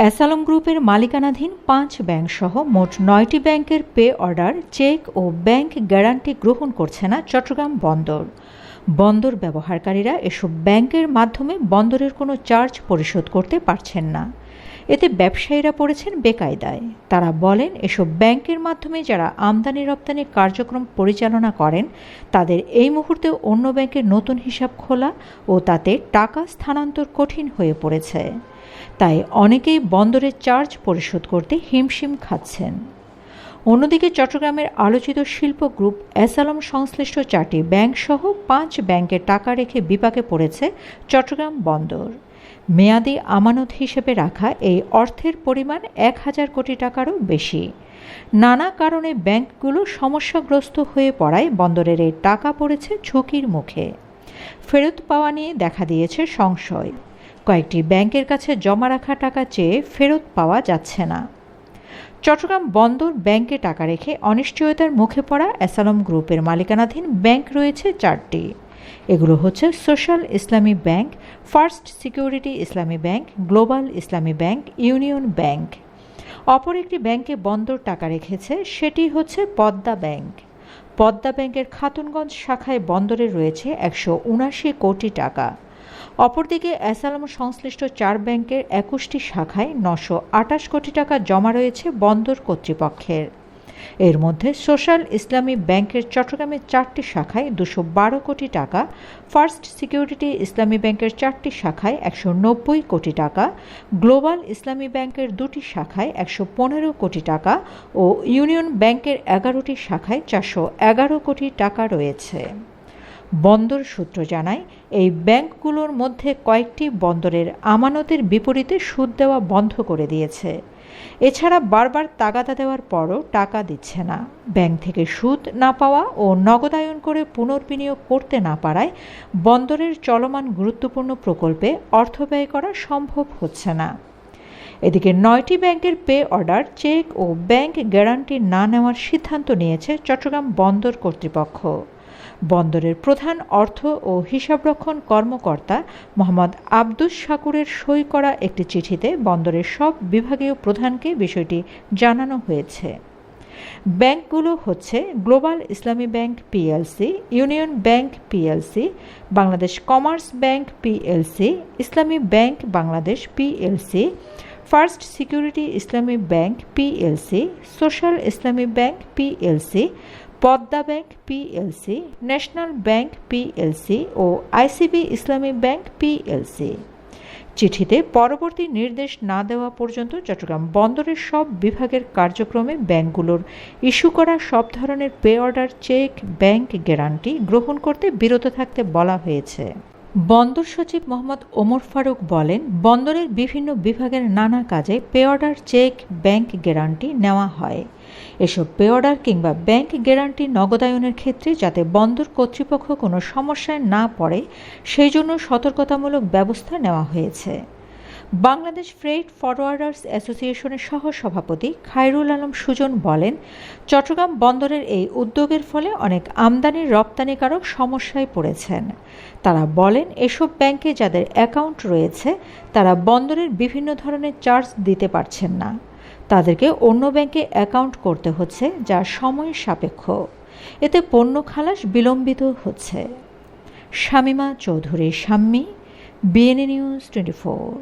অ্যাসালম গ্রুপের মালিকানাধীন পাঁচ ব্যাংক সহ মোট নয়টি ব্যাংকের পে অর্ডার, চেক ও ব্যাংক গ্যারান্টি গ্রহণ করছে না চট্টগ্রাম বন্দর। বন্দর ব্যবহারকারীরা এসব ব্যাংকের মাধ্যমে বন্দরের কোনো চার্জ পরিশোধ করতে পারছেন না। এতে ব্যবসায়ীরা পড়েছেন বেকায়দায়। তারা বলেন, এসব ব্যাংকের মাধ্যমে যারা আমদানি রপ্তানি কার্যক্রম পরিচালনা করেন, তাদের এই মুহূর্তে অন্য ব্যাংকের নতুন হিসাব খোলা ও তাতে টাকা স্থানান্তর কঠিন হয়ে পড়েছে। তাই অনেকেই বন্দরের চার্জ পরিশোধ করতে হিমশিম খাচ্ছেন। অন্যদিকে চট্টগ্রামের আলোচিত শিল্প গ্রুপ অ্যাসালম সংশ্লিষ্ট চারটি ব্যাংক সহ পাঁচ ব্যাংকে টাকা রেখে বিপাকে পড়েছে চট্টগ্রাম বন্দর। মেয়াদি আমানত হিসেবে রাখা এই অর্থের পরিমাণ এক হাজার কোটি টাকারও বেশি। নানা কারণে ব্যাংকগুলো সমস্যাগ্রস্ত হয়ে পড়ায় বন্দরের এই টাকা পড়েছে ঝুঁকির মুখে। ফেরত পাওয়া নিয়ে দেখা দিয়েছে সংশয়। কয়েকটি ব্যাংকের কাছে জমা রাখা টাকা চেয়ে ফেরত পাওয়া যাচ্ছে না। চট্টগ্রাম বন্দর ব্যাংকে টাকা রেখে অনিশ্চয়তার মুখে পড়া অ্যাসালম গ্রুপের মালিকানাধীন ব্যাংক রয়েছে চারটি। এগুলো হচ্ছে social Islami bank, first security Islami bank, global Islami bank, union bank. অপর একটি ব্যাংকে বন্দর টাকা রেখেছে, সেটি হচ্ছে পদ্মা ব্যাংক। পদ্মা ব্যাংকের খাতুনগঞ্জ শাখায় বন্দরে রয়েছে একশো কোটি টাকা। অপরদিকে অ্যাসালাম সংশ্লিষ্ট চার ব্যাংকের একুশটি শাখায় নশো আটাশ কোটি টাকা জমা রয়েছে বন্দর কর্তৃপক্ষের। এর মধ্যে সোশ্যাল ইসলামী ব্যাংকের চট্টগ্রামের চারটি শাখায় দুশো বারো কোটি টাকা, ফার্স্ট সিকিউরিটি ইসলামী ব্যাংকের চারটি শাখায় একশো নব্বই কোটি টাকা, গ্লোবাল ইসলামী ব্যাংকের দুটি শাখায় একশো পনেরো কোটি টাকা ও ইউনিয়ন ব্যাংকের এগারোটি শাখায় চারশো এগারো কোটি টাকা রয়েছে। বন্দর সূত্র জানায়, এই ব্যাংকগুলোর মধ্যে কয়েকটি বন্দরের আমানতের বিপরীতে সুদ দেওয়া বন্ধ করে দিয়েছে। এছাড়া বারবার তাগাদা দেওয়ার পরও টাকা দিচ্ছে না। ব্যাংক থেকে সুদ না পাওয়া ও নগদায়ন করে পুনর্বিনিয়োগ করতে না পারায় বন্দরের চলমান গুরুত্বপূর্ণ প্রকল্পে অর্থ ব্যয় করা সম্ভব হচ্ছে না। এদিকে নয়টি ব্যাংকের পে অর্ডার, চেক ও ব্যাংক গ্যারান্টি না নেওয়ার সিদ্ধান্ত নিয়েছে চট্টগ্রাম বন্দর কর্তৃপক্ষ। বন্দরের প্রধান অর্থ ও হিসাবরক্ষণ কর্মকর্তা মোহাম্মদ আব্দুস শাকুরের সই করা একটি চিঠিতে বন্দরের সব বিভাগীয় প্রধানকে বিষয়টি জানানো হয়েছে। ব্যাংকগুলো হচ্ছে global Islami bank PLC, union bank PLC, Bangladesh commerce bank PLC, Islami bank Bangladesh PLC, first security Islami bank PLC, social Islami bank PLC Padma bank PLC national bank PLC ও আইসিবি ইসলামী ব্যাংক পিএলসি চিঠিতে পরবর্তী নির্দেশ না দেওয়া পর্যন্ত চট্টগ্রাম বন্দরের সব বিভাগের কার্যক্রমে ব্যাংকগুলোর ইস্যু করা সব ধরনের pay order, cheque, bank guarantee গ্রহণ করতে বিরত থাকতে বলা হয়েছে। বন্দর সচিব মোহাম্মদ ওমর ফারুক বলেন, বন্দরের বিভিন্ন বিভাগের নানা কাজে pay order cheque, bank guarantee নেওয়া হয়। এসব পে অর্ডার কিংবা ব্যাংক গ্যারান্টি নগদায়নের ক্ষেত্রে যাতে বন্দর কর্তৃপক্ষ কোনো সমস্যায় না পড়ে, সেই জন্য সতর্কতামূলক ব্যবস্থা নেওয়া হয়েছে। বাংলাদেশ ফ্রেট ফরওয়ার্ডার্স অ্যাসোসিয়েশনের সহ সভাপতি খায়রুল আলম সুজন বলেন, চট্টগ্রাম বন্দরের এই উদ্যোগের ফলে অনেক আমদানি রপ্তানিকারক সমস্যায় পড়েছেন। তারা বলেন, এসব ব্যাংকে যাদের অ্যাকাউন্ট রয়েছে, তারা বন্দরের বিভিন্ন ধরনের চার্জ দিতে পারছেন না। তাদেরকে অন্য ব্যাংকে অ্যাকাউন্ট করতে হচ্ছে, যা সময় সাপেক্ষ। এতে পণ্য খালাস বিলম্বিত হচ্ছে। Shamima Chowdhury, Shammi, BNA news twenty four.